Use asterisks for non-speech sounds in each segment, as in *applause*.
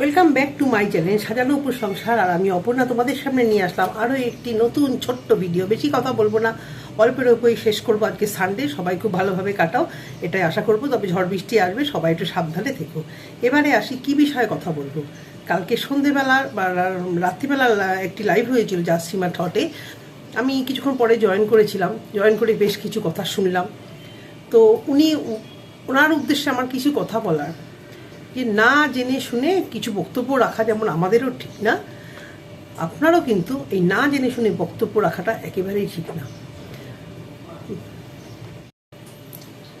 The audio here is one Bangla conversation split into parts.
Welcome back to my channel সাজানো উপর সংসার আর আমি অপর্ণা তোমাদের সামনে নিয়ে আসলাম আরও একটি নতুন ছোট্ট ভিডিও বেশি কথা বলব না, অল্পের অল্পই শেষ করব আজকে সানডে সবাই খুব ভালোভাবে কাটাও, এটাই আশা করব। তবে ঝড় বৃষ্টি আসবে, সবাই একটু সাবধানে থেকো। এবারে আসি কি বিষয়ে কথা বলব। কালকে সন্ধেবেলা বা রাত্রিবেলা একটি লাইভ হয়েছিল জাসিমা ঠটে। আমি কিছুক্ষণ পরে জয়েন করেছিলাম। জয়েন করে বেশ কিছু কথা শুনলাম। তো উনি, ওনার উদ্দেশ্যে আমার কিছু কথা বলার। যে না জেনে শুনে কিছু বক্তব্য রাখা যেমন আমাদেরও ঠিক না, আপনারও কিন্তু এই না জেনে শুনে বক্তব্য রাখাটা একেবারেই ঠিক না।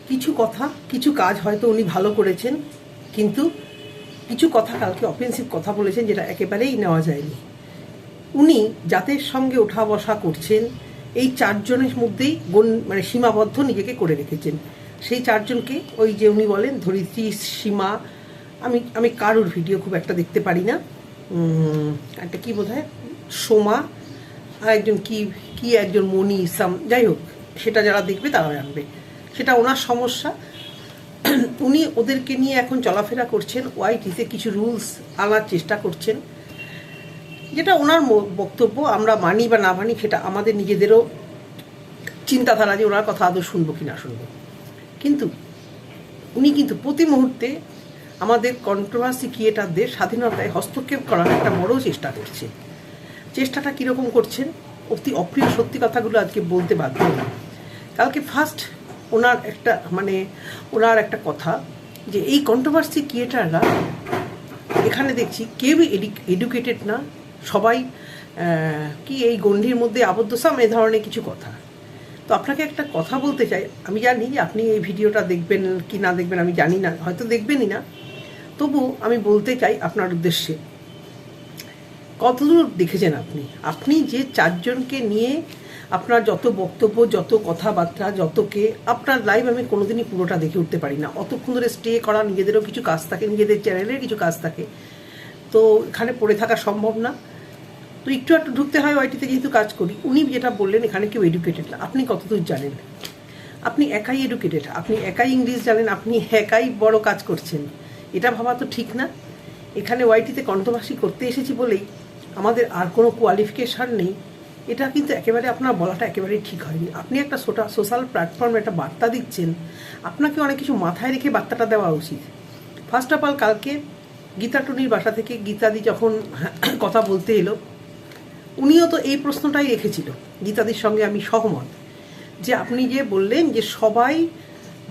কিছু কথা, কিছু কাজ হয়তো উনি ভালো করেছেন, কিন্তু কিছু কথা কালকে অফেন্সিভ কথা বলেছেন যেটা একেবারেই নেওয়া যায়নি। উনি জাতের সঙ্গে ওঠা বসা করছেন, এই চারজনের মধ্যেই গণ- মানে সীমাবদ্ধ নিজেকে করে রেখেছেন। সেই চারজনকে ওই যে উনি বলেন ধরিত্রী সীমা আমি আমি কারোর ভিডিও খুব একটা দেখতে পারি না। একটা কি বোধ হয় সোমা, আর একজন কি কি একজন মনি ইসাম যাই হোক, সেটা যারা দেখবে তারা জানবে। সেটা ওনার সমস্যা। উনি ওদেরকে নিয়ে এখন চলাফেরা করছেন, ওয়াইটিতে কিছু রুলস আনার চেষ্টা করছেন, যেটা ওনার বক্তব্য, আমরা মানি বা না মানি সেটা আমাদের নিজেদেরও চিন্তাধারা যে ওনার কথা আদৌ শুনব কি না শুনব। কিন্তু উনি কিন্তু প্রতি মুহূর্তে আমাদের কন্ট্রোভার্সি ক্রিয়েটারদের স্বাধীনতায় হস্তক্ষেপ করার একটা বড় চেষ্টা করছে। চেষ্টাটা কীরকম করছেন? অতি অপ্রিয় সত্যি কথাগুলো আজকে বলতে বাধ্য হলাম। কালকে ফার্স্ট ওনার একটা মানে ওনার একটা কথা যে এই কন্ট্রোভার্সি ক্রিয়েটাররা এখানে দেখছি কেউই এডুকেটেড না। সবাই কি এই গণ্ডির মধ্যে আবদ্ধ? সাম এ ধরনের কিছু কথা। তো আপনাকে একটা কথা বলতে চাই। আমি জানি আপনি এই ভিডিওটা দেখবেন কি না দেখবেন আমি জানি না। হয়তো দেখবেনই না। তবু আমি বলতে চাই আপনার উদ্দেশ্যে। কতদূর দেখেছেন আপনি? আপনি যে চারজনকে নিয়ে আপনার যত বক্তব্য, যত কথাবার্তা, যতকে আপনার লাইভ আমি কোনোদিনই পুরোটা দেখে উঠতে পারি না। অতক্ষণ ধরে স্টে করা, নিজেদেরও কিছু কাজ থাকে, নিজেদের চ্যানেলের কিছু কাজ থাকে। তো এখানে পড়ে থাকা সম্ভব না। তো একটু একটু ঢুকতে হয় ওয়াইটিতে যেহেতু কাজ করি। উনি যেটা বললেন, এখানে কেউ এডুকেটেড না। আপনি কতদূর জানেন? আপনি একাই এডুকেটেড আপনি একাই ইংলিশ জানেন। আপনি একাই বড় কাজ করছেন। এটা ভাবা তো ঠিক না। এখানে ওয়াইটিতে কণ্ঠভাষী করতে এসেছি বলেই আমাদের আর কোনো কোয়ালিফিকেশান নেই। এটা কিন্তু একেবারে আপনার বলাটা একেবারেই ঠিক হয়নি। আপনি একটা সোটা সোশ্যাল প্ল্যাটফর্মে একটা বার্তা দিচ্ছেন, আপনাকে অনেক কিছু মাথায় রেখে বার্তাটা দেওয়া উচিত। ফার্স্ট অফ অল কালকে গীতা টুনির বাসা থেকে গীতাদি যখন কথা বলতে এলো, উনিও তো এই প্রশ্নটাই রেখেছিল। গীতাদির সঙ্গে আমি সহমত যে আপনি যে বললেন যে সবাই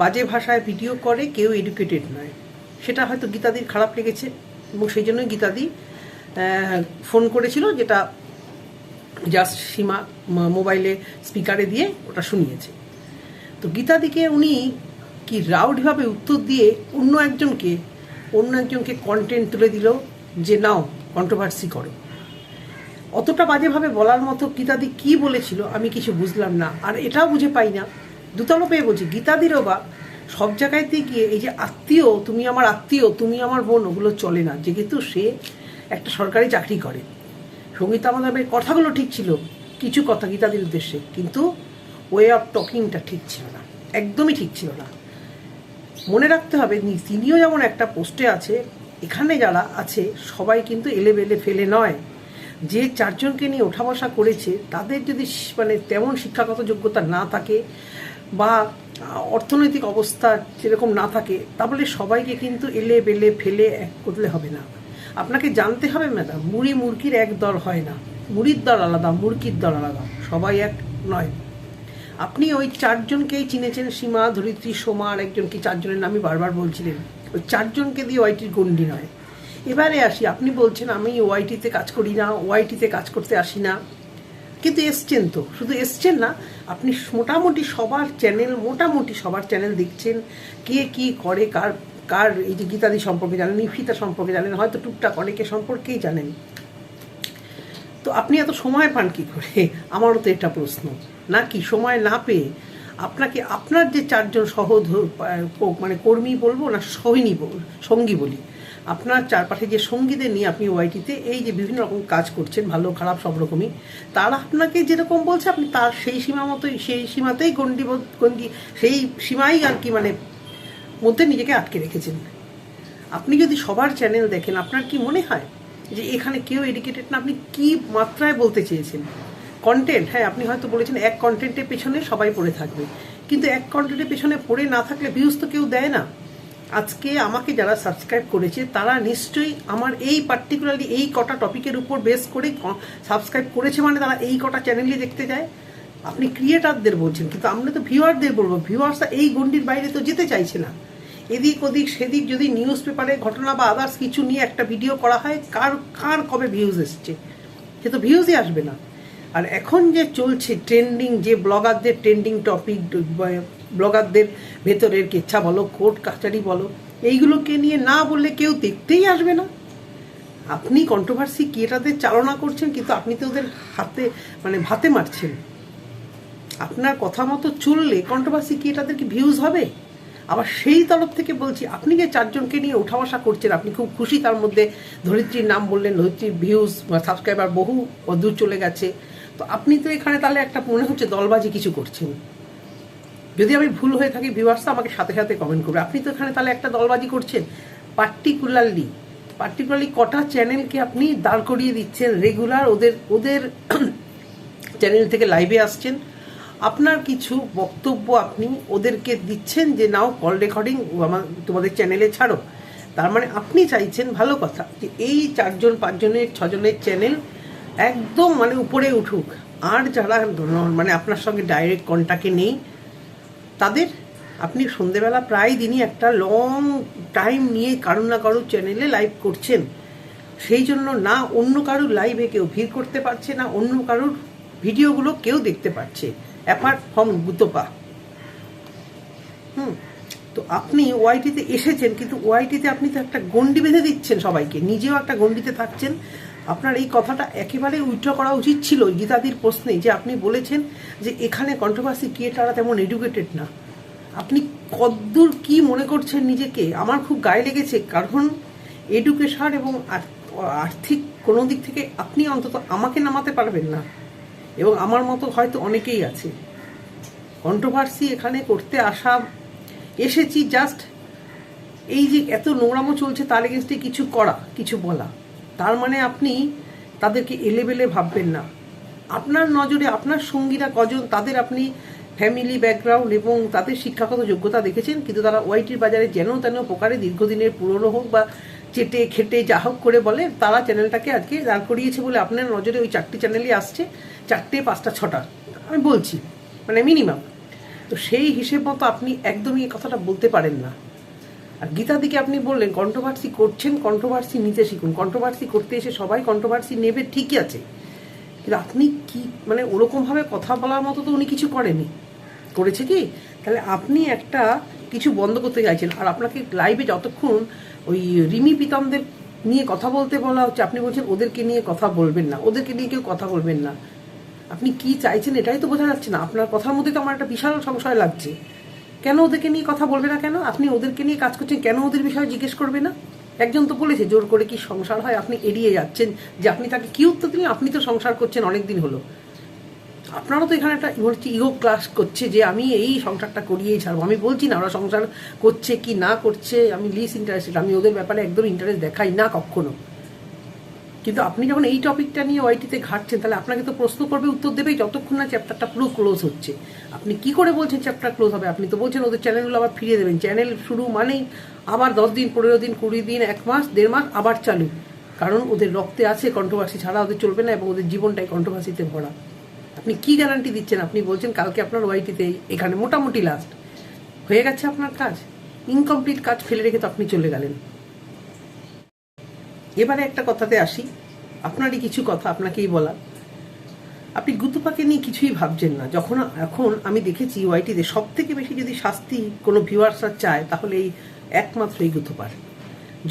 বাজে ভাষায় ভিডিও করে, কেউ এডুকেটেড নয়। সেটা হয়তো গীতাদির খারাপ লেগেছে, এবং সেই জন্যই গীতাদি ফোন করেছিল যেটা জাস্ট সীমা মোবাইলে স্পিকারে দিয়ে ওটা শুনিয়েছে। তো গীতাদিকে উনি কি রাউডভাবে উত্তর দিয়ে অন্য একজনকে অন্য একজনকে কন্টেন্ট তুলে দিল যে নাও কন্ট্রোভার্সি করো। অতটা বাজেভাবে বলার মতো গীতাদি কি বলেছিল আমি কিছু বুঝলাম না, আর এটাও বুঝে পাই না। দুতলো পেয়ে বলছি, গীতাদিরও বা সব জায়গায়তে গিয়ে এই যে আত্মীয়, তুমি আমার আত্মীয়, তুমি আমার বোন, ওগুলো চলে না। যেহেতু সে একটা সরকারি চাকরি করে। সঙ্গীতা আমাদের কথাগুলো ঠিক ছিল, কিছু কথা গীতাদির উদ্দেশ্যে, কিন্তু ওয়ে অফ টকিংটা ঠিক ছিল না, একদমই ঠিক ছিল না। মনে রাখতে হবে তিনিও যেমন একটা পোস্টে আছে, এখানে যারা আছে, সবাই কিন্তু এলে বেলে ফেলে নয়। যে চারজনকে নিয়ে ওঠা বসা করেছে, তাদের যদি মানে তেমন শিক্ষাগত যোগ্যতা না থাকে, বা অর্থনৈতিক অবস্থা যেরকম না থাকে তাহলে সবাইকে কিন্তু এলে বেলে ফেলে এক করলে হবে না। আপনাকে জানতে হবে, ম্যাডাম, মুড়ি মুরগির এক দর হয় না। মুড়ির দর আলাদা, মুরগির দর আলাদা। সবাই এক নয়। আপনি ওই চারজনকেই চিনেছেন, সীমা, ধরিত্রী, সোমা আর একজনকে চারজনের নামই বারবার বলছিলেন? ওই চারজনকে দিয়ে ওয়াইটির গণ্ডি নয়। এবারে আসি, আপনি বলছেন, আমি ওয়াইটিতে কাজ করি না, ওয়াইটিতে কাজ করতে আসি না। কিন্তু এসছেন তো। শুধু এসছেন না, আপনি মোটামুটি সবার চ্যানেল মোটামুটি সবার চ্যানেল দেখছেন, কে কি করে, কার কার এই যে গীতাদি সম্পর্কে জানেন ইফিতা সম্পর্কে জানেন, হয়তো টুকটাক অনেকে সম্পর্কেই জানেন। তো আপনি এত সময় পান কি করে? আমারও তো এটা প্রশ্ন। না কি সময় না পেয়ে আপনাকে, আপনার যে চারজন সহ মানে কর্মী বলব না সহিনী বল, সঙ্গী বলি আপনার চারপাশে যে সঙ্গীদের নিয়ে আপনি ওয়াইটিতে এই যে বিভিন্ন রকম কাজ করছেন, ভালো, খারাপ, সব রকমই, তারা আপনাকে যেরকম বলছে, আপনি তার সেই সীমা মতোই, সেই সীমাতেই গন্ডি গন্ডি সেই সীমাই আর কি মানে মধ্যে নিজেকে আটকে রেখেছেন। আপনি যদি সবার চ্যানেল দেখেন, আপনার কি মনে হয় যে এখানে কেউ এডুকেটেড না? আপনি কি মাত্রায় বলতে চেয়েছেন? কন্টেন্ট হ্যাঁ আপনি হয়তো বলেছেন এক কন্টেন্টের পেছনে সবাই পড়ে থাকবে। কিন্তু এক কন্টেন্টের পেছনে পড়ে না থাকলে ভিউজ তো কেউ দেয় না। আজকে আমাকে যারা সাবস্ক্রাইব করেছে, তারা নিশ্চয়ই আমার এই পার্টিকুলারলি এই কটা টপিকের উপর বেস করে সাবস্ক্রাইব করেছে মানে তারা এই কটা চ্যানেলই দেখতে যায়। আপনি ক্রিয়েটারদের বলছেন, কিন্তু আমরা তো ভিউয়ারদের বলব। ভিউয়ার্সরা এই গণ্ডির বাইরে তো যেতে চাইছে না। এদিক ওদিক, সেদিক যদি নিউজ পেপারে ঘটনা বা আদার্স কিছু নিয়ে একটা ভিডিও করা হয়, কার কার কবে ভিউজ এসছে? সে তো ভিউজই আসবে না। আর এখন যে চলছে ট্রেন্ডিং যে ব্লগারদের ট্রেন্ডিং টপিক ব্লগারদের ভেতরের কেচ্ছা বলো কোর্ট কাছারি বলো, এইগুলোকে নিয়ে না বললে কেউ দেখতেই আসবে না। আপনি কন্ট্রোভার্সি ক্রিয়েটারদের চালনা করছেন, কিন্তু আপনি তো ওদের হাতে মানে ভাতে মারছেন। আপনার কথা মতো চললে কন্ট্রোভার্সি ক্রিয়েটারদের কি ভিউজ হবে? আবার সেই তরফ থেকে বলছি, আপনি যে চারজনকে নিয়ে ওঠা বসা করছেন, আপনি খুব খুশি তার মধ্যে ধরিত্রীর নাম বললেন, ধরিত্রীর ভিউজ সাবস্ক্রাইবার বহু দূর চলে গেছে। তো আপনি তো এখানে তাহলে একটা মনে হচ্ছে দলবাজি কিছু করছেন। যদি আমি ভুল হয়ে থাকি ভিউয়ার্সটা আমাকে সাথে সাথে কমেন্ট করবে। আপনি তো এখানে তাহলে একটা দলবাজি করছেন। পার্টিকুলারলি পার্টিকুলারলি কটা চ্যানেলকে আপনি দাঁড় করিয়ে দিচ্ছেন? রেগুলার ওদের ওদের *coughs* চ্যানেল থেকে লাইভে আসছেন। আপনার কিছু বক্তব্য আপনি ওদেরকে দিচ্ছেন যে, নাও কল রেকর্ডিং আমার, তোমাদের চ্যানেলে ছাড়ো। তার মানে আপনি চাইছেন, ভালো কথা, যে এই চারজন, পাঁচজনের, ছজনের চ্যানেল একদম মানে উপরে উঠুক। আর যারা মানে আপনার সঙ্গে ডাইরেক্ট কন্ট্যাক্টে নেই, তাদের আপনি সন্ধেবেলা প্রায় দিনই একটা লং টাইম নিয়ে কারও না কারও চ্যানেলে লাইভ করছেন। সেই জন্য না অন্য কারোর লাইভে কেউ ভিড় করতে পারছে না, অন্য কারোর ভিডিওগুলো কেউ দেখতে পাচ্ছে অ্যাপার্ট ফ্রম গুতপা। হুম, তো আপনি ওয়াইটিতে এসেছেন, কিন্তু ওয়াইটিতে আপনি তো একটা গন্ডি বেঁধে দিচ্ছেন সবাইকে। নিজেও একটা গন্ডিতে থাকছেন। আপনার এই কথাটা একেবারে উইথড্র করা উচিত ছিল গীতাদির প্রশ্নে যে আপনি বলেছেন যে এখানে কন্ট্রোভার্সি ক্রিয়েটাররা তেমন এডুকেটেড না। আপনি কদ্দূর কি মনে করছেন নিজেকে? আমার খুব গায়ে লেগেছে, কারণ এডুকেশন এবং আর্থিক কোনো দিক থেকে আপনি অন্তত আমাকে নামাতে পারবেন না। এবং আমার মতো হয়তো অনেকেই আছে। কন্ট্রোভার্সি এখানে করতে আসা, এসেছি জাস্ট এই যে এত নোংরামো চলছে তার এগেনস্টে কিছু করা, কিছু বলা। তার মানে আপনি তাদেরকে এলেবেলে ভাববেন না। আপনার নজরে আপনার সঙ্গীরা কজন, তাদের আপনি ফ্যামিলি ব্যাকগ্রাউন্ড এবং তাদের শিক্ষাগত যোগ্যতা দেখেছেন, কিন্তু তারা ওয়াইটির বাজারে যেন তেন প্রকারে দীর্ঘদিনের পুরনো হোক বা চেটে খেটে যা হোক করে বলে, তারা চ্যানেলটাকে আজকে দাঁড় করিয়েছে বলে আপনার নজরে ওই চারটি চ্যানেলই আসছে, চারটে, পাঁচটা, ছটা। আমি বলছি মানে মিনিমাম তো সেই হিসেব মতো আপনি একদমই এই কথাটা বলতে পারেন না। আর গীতাদিকে আপনি বললেন কন্ট্রোভার্সি করছেন কন্ট্রোভার্সি নিতে শিখুন। কন্ট্রোভার্সি করতে এসে সবাই কন্ট্রোভার্সি নেবে, ঠিকই আছে। কিন্তু আপনি কি মানে ওরকমভাবে কথা বলার মতো তো উনি কিছু করেনি করেছে কি? তাহলে আপনি একটা কিছু বন্ধ করতে চাইছেন। আর আপনাকে লাইভে যতক্ষণ ওই রিমি পিতামদের নিয়ে কথা বলতে বলা হচ্ছে, আপনি বলছেন ওদেরকে নিয়ে কথা বলবেন না, ওদেরকে নিয়ে কেউ কথা বলবেন না। আপনি কি চাইছেন এটাই তো বোঝা যাচ্ছে না। আপনার কথার মধ্যে তো আমার একটা বিশাল সংশয় লাগছে। কেন ওদেরকে নিয়ে কথা বলবে না কেন? আপনি ওদেরকে নিয়ে কাজ করছেন, কেন ওদের বিষয়ে জিজ্ঞেস করবে না? একজন তো বলেছে, জোর করে কি সংসার হয়? আপনি এড়িয়ে যাচ্ছেন যে আপনি তাকে কি উত্তর দিলেন? আপনি তো সংসার করছেন অনেক দিন হলো। আপনারও তো এখানে একটা হচ্ছে ইগো ক্লাস করছে যে আমি এই সংসারটা করিয়েই ছাড়বো। আমি বলছি না ওরা সংসার করছে কি না করছে, আমি লিস ইন্টারেস্টেড আমি ওদের ব্যাপারে একদম ইন্টারেস্ট দেখাই না কখনো। কিন্তু আপনি যখন এই টপিকটা নিয়ে ওয়াইটিতে ঘাটছেন, তাহলে আপনাকে তো প্রশ্ন করবে, উত্তর দেবেই যতক্ষণ না চ্যাপ্টারটা পুরো ক্লোজ হচ্ছে। আপনি কি করে বলছেন চ্যাপ্টার ক্লোজ হবে? আপনি তো বলছেন ওদের চ্যানেলগুলো আবার ফিরিয়ে দেবেন। চ্যানেল শুরু মানেই আবার দশ দিন, পনেরো দিন, কুড়ি দিন, এক মাস, দেড় মাস আবার চালু। কারণ ওদের রক্তে আছে কন্ট্রোভার্সি ছাড়া ওদের চলবে না এবং ওদের জীবনটাই কন্ট্রোভার্সিতে ভরা। আপনি কি গ্যারান্টি দিচ্ছেন? আপনি বলছেন কালকে আপনার ওয়াইটিতে এখানে মোটামুটি লাস্ট হয়ে গেছে আপনার কাজ। ইনকমপ্লিট কাজ ফেলে রেখে তো আপনি চলে গেলেন। এবারে একটা কথাতে আসি। আপনারই কিছু কথা আপনাকেই বলা। আপনি গুতুপাকে নিয়ে কিছুই ভাবছেন না। যখন এখন আমি দেখেছি ওয়াইটিতে সব থেকে বেশি যদি শাস্তি কোনো ভিউয়ার্সরা চায়, তাহলে এই একমাত্র এই গুতুপার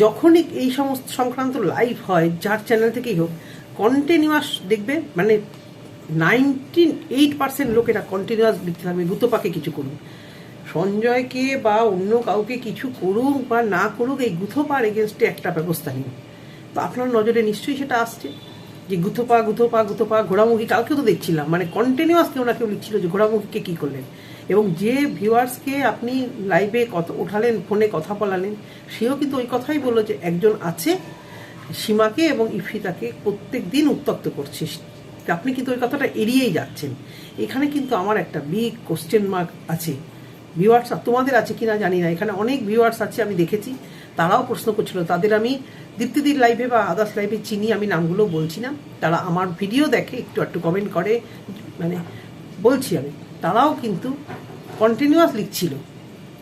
যখনই এই সমস্ত সংক্রান্ত লাইভ হয়, যার চ্যানেল থেকেই হোক কন্টিনিউয়াস দেখবে মানে নাইনটি এইট পার্সেন্ট লোকেরা কন্টিনিউয়াস লিখতে থাকবে গুতোপাকে কিছু করুন। সঞ্জয়কে বা অন্য কাউকে কিছু করুক বা না করুক, এই গুথোপার এগেনস্টে একটা ব্যবস্থা নিন। তো আপনার নজরে নিশ্চয়ই সেটা আসছে? যে গুথোপা গুথোপা গুথোপা ঘোড়ামুখী কালকে তো দেখছিলাম মানে কন্টিনিউয়াস কেউ না কেউ লিখছিল যে ঘোড়ামুখীকে কী করলেন? এবং যে ভিউয়ার্সকে আপনি লাইভে কত, উঠালেন ফোনে কথা বলালেন, সেও কিন্তু ওই কথাই বলল যে একজন আছে, সীমাকে এবং ইফিতাকে প্রত্যেক দিন উত্তক্ত করছে। আপনি কিন্তু ওই কথাটা এড়িয়েই যাচ্ছেন। এখানে কিন্তু আমার একটা বিগ কোশ্চেন মার্ক আছে। ভিউয়ার্স তোমাদের আছে কিনা জানি না। এখানে অনেক ভিউয়ার্স আছে, আমি দেখেছি। তারাও প্রশ্ন করছিল, তাদের আমি দীপ্তিদির লাইভে বা আদার্স লাইভে চিনি, আমি নামগুলো বলছি না। তারা আমার ভিডিও দেখে, একটু একটু কমেন্ট করে মানে বলছি আমি। তারাও কিন্তু কন্টিনিউয়াস লিখছিল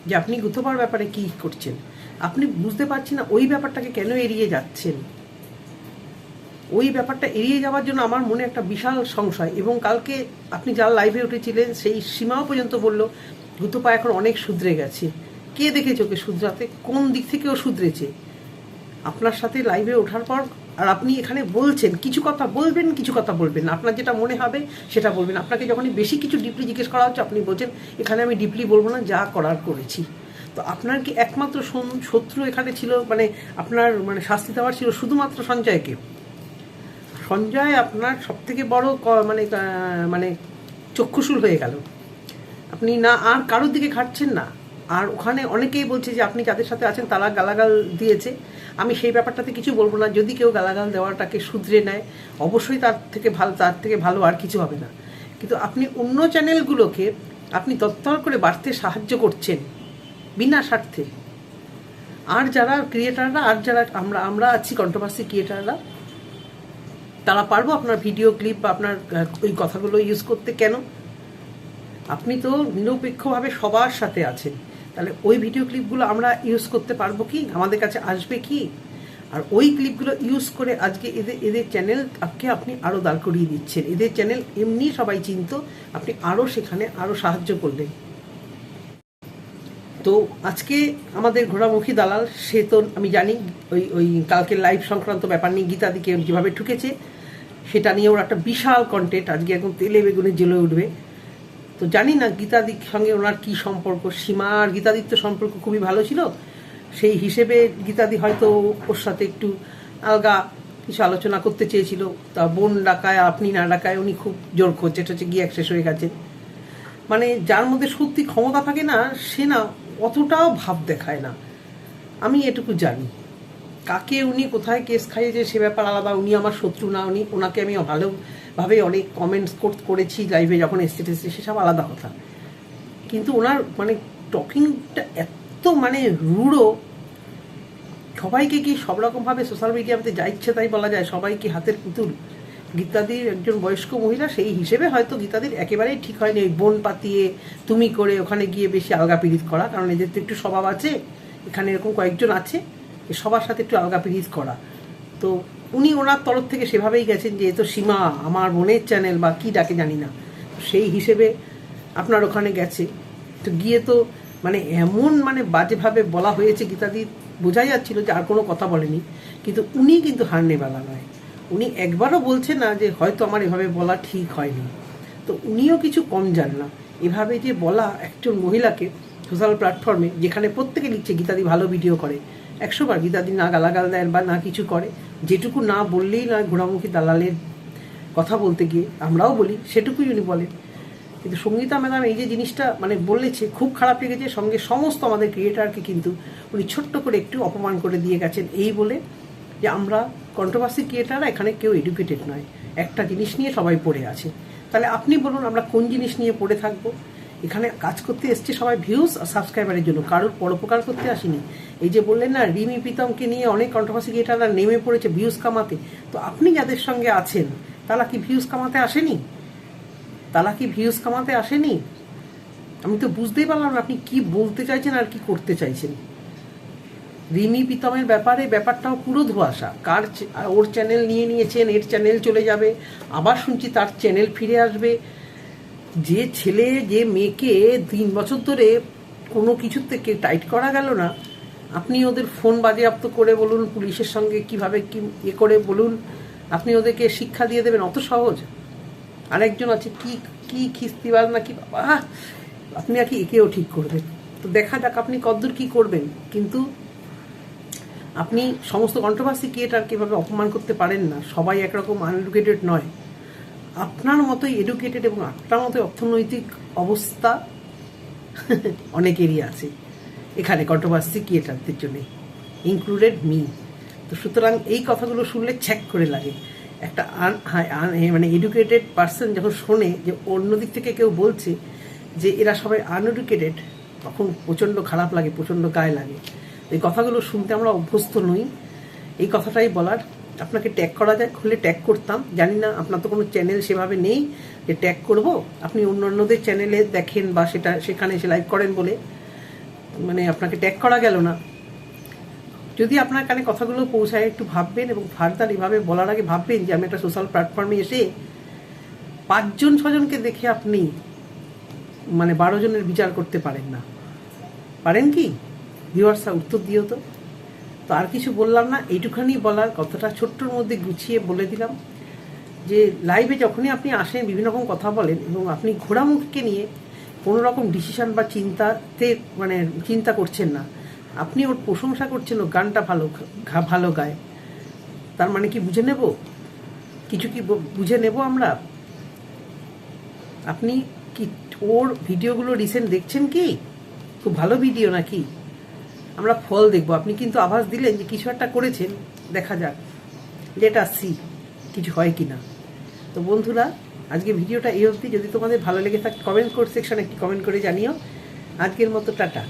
যে, আপনি গুথোবার ব্যাপারে কি করছেন? আপনি বুঝতে পারছেন না, ওই ব্যাপারটাকে কেন এড়িয়ে যাচ্ছেন? ওই ব্যাপারটা এড়িয়ে যাওয়ার জন্য আমার মনে একটা বিশাল সংশয় এবং কালকে আপনি যার লাইভে উঠেছিলেন, সেই সীমাও পর্যন্ত বলল গুতোপা এখন অনেক শুধরে গেছে। কে দেখেছে ওকে শুধরাতে কোন দিক থেকে ও শুধরেছে? আপনার সাথে লাইভে ওঠার পর আর আপনি এখানে বলছেন, কিছু কথা বলবেন, কিছু কথা বলবেন আপনার যেটা মনে হবে সেটা বলবেন। আপনাকে যখনই বেশি কিছু ডিপলি জিজ্ঞেস করা হচ্ছে, আপনি বলছেন, এখানে আমি ডিপলি বলব না, যা করার করেছি। তো আপনার কি একমাত্র শত্রু এখানে ছিল? মানে আপনার মানে শাস্তি দেওয়ার ছিল শুধুমাত্র সঞ্জয়কে? সঞ্জয় আপনার সব থেকে বড় মানে মানে চক্ষুশূল হয়ে গেল। আপনি না, আর কারোর দিকে খাটছেন না। আর ওখানে অনেকেই বলছে যে আপনি যাদের সাথে আছেন তারা গালাগাল দিয়েছে। আমি সেই ব্যাপারটাতে কিছু বলব না। যদি কেউ গালাগাল দেওয়াটাকে শুধরে নেয়, অবশ্যই তার থেকে ভালো তার থেকে ভালো আর কিছু হবে না। কিন্তু আপনি অন্য চ্যানেলগুলোকে আপনি তত্তর করে বাড়তে সাহায্য করছেন বিনা স্বার্থে। আর যারা ক্রিয়েটাররা আর যারা আমরা আমরা আছি কন্ট্রোভার্সি ক্রিয়েটাররা তারা পারব আপনার ভিডিও ক্লিপ বা আপনার ওই কথাগুলো ইউজ করতে। কেন? আপনি তো নিরপেক্ষভাবে সবার সাথে আছেন। তাহলে ওই ভিডিও ক্লিপগুলো আমরা ইউজ করতে পারব কি? আমাদের কাছে আসবে কি? আর ওই ক্লিপগুলো ইউজ করে আজকে এদের এদের চ্যানেল আপনি আপনি আরও দাঁড় করিয়ে দিচ্ছেন। এদের চ্যানেল এমনি সবাই চিনত, আপনি আরও সেখানে আরও সাহায্য করলেন। তো আজকে আমাদের ঘোড়ামুখী দালাল, সে তো আমি জানি, ওই ওই কালকে লাইভ সংক্রান্ত ব্যাপার নিয়ে গীতাদিকে যেভাবে ঠুকেছে, সেটা নিয়ে ওর একটা বিশাল কন্টেন্ট আজকে একদম তেলে বেগুনে জ্বলে উঠবে। তো জানি না গীতাদির সঙ্গে ওনার কি সম্পর্ক। সীমা আর গীতাদির তো সম্পর্ক খুবই ভালো ছিল। সেই হিসেবে গীতাদি হয়তো ওর সাথে একটু আলগা কিছু আলোচনা করতে চেয়েছিল। তা বোন ডাকায়, আপনি না ডাকায় উনি খুব জোর করছে, এটা হচ্ছে গিয়ে শেষ হয়ে গেছে। মানে যার মধ্যে সত্যি ক্ষমতা থাকে না, সে না অতটাও ভাব দেখায় না। আমি এটুকু জানি। কাকে উনি কোথায় কেস খাইয়েছে সে ব্যাপার আলাদা, উনি আমার শত্রু না, উনি, ওনাকে আমি ভালোভাবে অনেক কমেন্টস করেছি লাইভে যখন এসছে টেসছে সেসব আলাদা কথা। কিন্তু ওনার মানে টকিংটা এত মানে রূঢ়। সবাইকে কি সব রকমভাবে সোশ্যাল মিডিয়াতে যা ইচ্ছে তাই বলা যায়? সবাইকে হাতের পুতুল। গীতাদির একজন বয়স্ক মহিলা, সেই হিসেবে হয়তো গীতাদির একেবারেই ঠিক হয়নি ওই বোন পাতিয়ে তুমি করে ওখানে গিয়ে বেশি আলগা পিরিত করা, কারণ এদের তো একটু স্বভাব আছে, এখানে এরকম কয়েকজন আছে সবার সাথে একটু আলগা পিরিত করা। তো উনি ওনার তরফ থেকে সেভাবেই গেছেন যে, এ তো সীমা, আমার বোনের চ্যানেল বা কি ডাকে জানি না। সেই হিসেবে আপনার ওখানে গেছে। তো গিয়ে তো মানে এমন মানে বাজেভাবে বলা হয়েছে গীতাদি বোঝাই যাচ্ছিল যে আর কোনো কথা বলেনি। কিন্তু উনি কিন্তু হার নেবেলা নয়। উনি একবারও বলছে না যে, হয়তো আমার এভাবে বলা ঠিক হয়নি। তো উনিও কিছু কম যান না। এভাবে যে বলা একজন মহিলাকে সোশ্যাল প্ল্যাটফর্মে, যেখানে প্রত্যেকে লিখছে গীতাদি ভালো ভিডিও করে একশোবার গীতাদি না গালাগাল দেন বা না কিছু করে যেটুকু না বললেই নয় ঘোড়ামুখী দালালের কথা বলতে গিয়ে, আমরাও বলি, সেটুকুই উনি বলেন। কিন্তু সঙ্গীতা ম্যাডাম এই যে জিনিসটা মানে বলেছে, খুব খারাপ লেগেছে, সঙ্গে সমস্ত আমাদের ক্রিয়েটারকে কিন্তু উনি ছোট্ট করে একটু অপমান করে দিয়ে গেছেন এই বলে যে আমরা কন্ট্রোভার্সি ক্রিয়েটাররা এখানে কেউ এডুকেটেড নয়। একটা জিনিস নিয়ে সবাই পড়ে আছে। তাহলে আপনি বলুন আমরা কোন জিনিস নিয়ে পড়ে থাকব? এখানে কাজ করতে এসছে সবাই ভিউজ আর সাবস্ক্রাইবারের জন্য। কারোর পরোপকার করতে আসেনি। এই যে বললেন না, রিমি প্রীতমকে নিয়ে অনেক কন্ট্রোভার্সি ক্রিয়েটাররা নেমে পড়েছে ভিউজ কামাতে। তো আপনি যাদের সঙ্গে আছেন, তারা কি ভিউজ কামাতে আসেনি? তারা কি ভিউজ কামাতে আসেনি? আমি তো বুঝতেই পারলাম না, আপনি কি বলতে চাইছেন আর কি করতে চাইছেন। রিমি প্রীতমের ব্যাপারে ব্যাপারটাও পুরো ধোয়াশা। কার ওর চ্যানেল নিয়ে নিয়েছেন, এর চ্যানেল চলে যাবে, আবার শুনছি তার চ্যানেল ফিরে আসবে। যে ছেলে, যে মেয়েকে তিন বছর ধরে কোনো কিছু থেকে টাইট করা গেল না, আপনি ওদের ফোন বাজেয়াপ্ত করে বলুন, পুলিশের সঙ্গে কীভাবে কি এ করে বলুন, আপনি ওদেরকে শিক্ষা দিয়ে দেবেন, অত সহজ। আরেকজন আছে, কি কি খিস্তিবাজ না কি বাবা, আপনি আর কি একেও ঠিক করবেন। তো দেখা যাক আপনি কদ্দূর কি করবেন, কিন্তু আপনি সমস্ত কন্ট্রোভার্সি ক্রিয়েটারকে এভাবে অপমান করতে পারেন না, সবাই একরকম আনএডুকেটেড নয়। আপনার মতোই এডুকেটেড এবং আপনার মতোই অর্থনৈতিক অবস্থা *laughs* অনেকেরই আছে। এখানে কন্ট্রোভার্সি ক্রিয়েটারদের জন্যে ইনক্লুডেড মি তো সুতরাং এই কথাগুলো শুনলে ছ্যাক করে লাগে। একটা আন- আন- মানে এডুকেটেড পার্সন যখন শোনে যে অন্য দিক থেকে কেউ বলছে যে এরা সবাই আনএডুকেটেড তখন প্রচণ্ড খারাপ লাগে, প্রচণ্ড গায়ে লাগে। এই কথাগুলো শুনতে আমরা অভ্যস্ত নই। এই কথাটাই বলার আপনাকে ট্যাগ করা যায়, খুলে ট্যাগ করতাম। জানি না, আপনার তো কোনো চ্যানেল সেভাবে নেই যে ট্যাগ করব। আপনি অন্য অন্যদের চ্যানেলে দেখেন বা সেটা, সেখানে এসে লাইভ করেন বলে। মানে আপনাকে ট্যাগ করা গেল না। যদি আপনার কানে কথাগুলো পৌঁছায়, একটু ভাববেন এবং ফার্দার এভাবে বলার আগে ভাববেন যে আমি একটা সোশ্যাল প্ল্যাটফর্মে এসে পাঁচজন, ছজনকে দেখে আপনি মানে বারো জনের বিচার করতে পারেন না। পারেন কি? ভিউয়ার্সরা উত্তর দিও তো। তো আর কিছু বললাম না, এইটুখানি বলার কথাটা ছোট্টর মধ্যে গুছিয়ে বলে দিলাম যে লাইভে যখনই আপনি আসেন, বিভিন্ন রকম কথা বলেন এবং আপনি ঘোড়ামুখকে নিয়ে কোনো রকম ডিসিশন বা চিন্তাতে মানে চিন্তা করছেন না, আপনি ওর প্রশংসা করছেন, ও গানটা ভালো ভালো গায়। তার মানে কি বুঝে নেব? কিছু কি বুঝে নেব আমরা? আপনি কি ওর ভিডিওগুলো রিসেন্ট দেখছেন কি? খুব ভালো ভিডিও নাকি? আমরা ফল দেখব। আপনি কিন্তু আভাস দিলেন যে কিছু একটা করেছেন, দেখা যাক। লেট সি কিছু হয় কি না তো বন্ধুরা, আজকে ভিডিওটা এই অবধি। যদি তোমাদের ভালো লেগে থাকে কমেন্ট কোড সেকশনে একটি কমেন্ট করে জানিও। আজকের মতো টাটা।